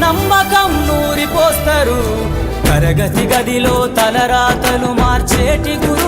నమ్మకం నూరిపోస్తారు. తరగతి గదిలో తలరాతలు మార్చేటి గురు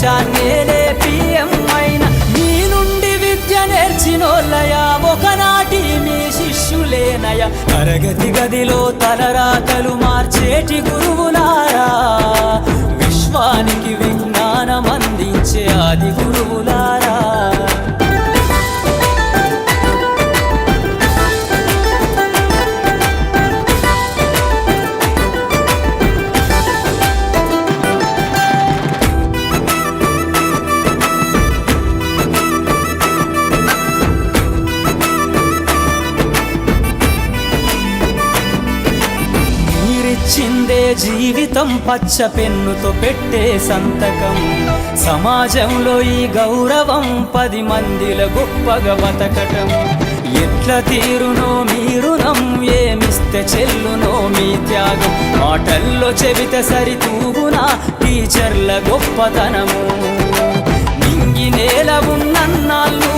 దేశాన్నే పిఎం అయినా మీ నుండి విద్య నేర్చినోళ్ళయా? ఒకనాటి మీ శిష్యులేనయ? తరగతి గదిలో తలరాతలు మార్చేటి గురువులారా? విశ్వానికి విజ్ఞానం అందించే ఆది గురువులారా? జీవితం పచ్చ పెన్నుతో పెట్టే సంతకం. సమాజంలో ఈ గౌరవం పది మందిల గొప్పగా బతకటం. ఎట్ల తీరునో మీరునం ఏమిస్తే చెల్లునో మీ త్యాగం. మాటల్లో చెబితే సరితూగునా టీచర్ల గొప్పతనము. నింగి నేల ఉన్నన్నాళ్ళు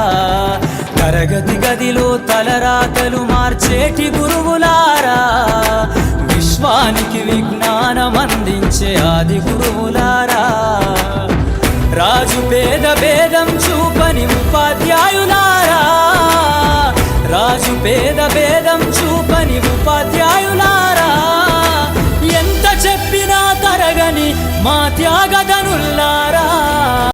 తరగతి తలరాతలు మార్చేటి గురువులారా. విశ్వానికి విజ్ఞానం అందించే ఆది గురువులారా. రాజు పేద భేదం చూపని ఉపాధ్యాయులారా. రాజు పేద భేదం చూపని ఉపాధ్యాయులారా. ఎంత చెప్పినా తరగని మా త్యాగదనుల్లారా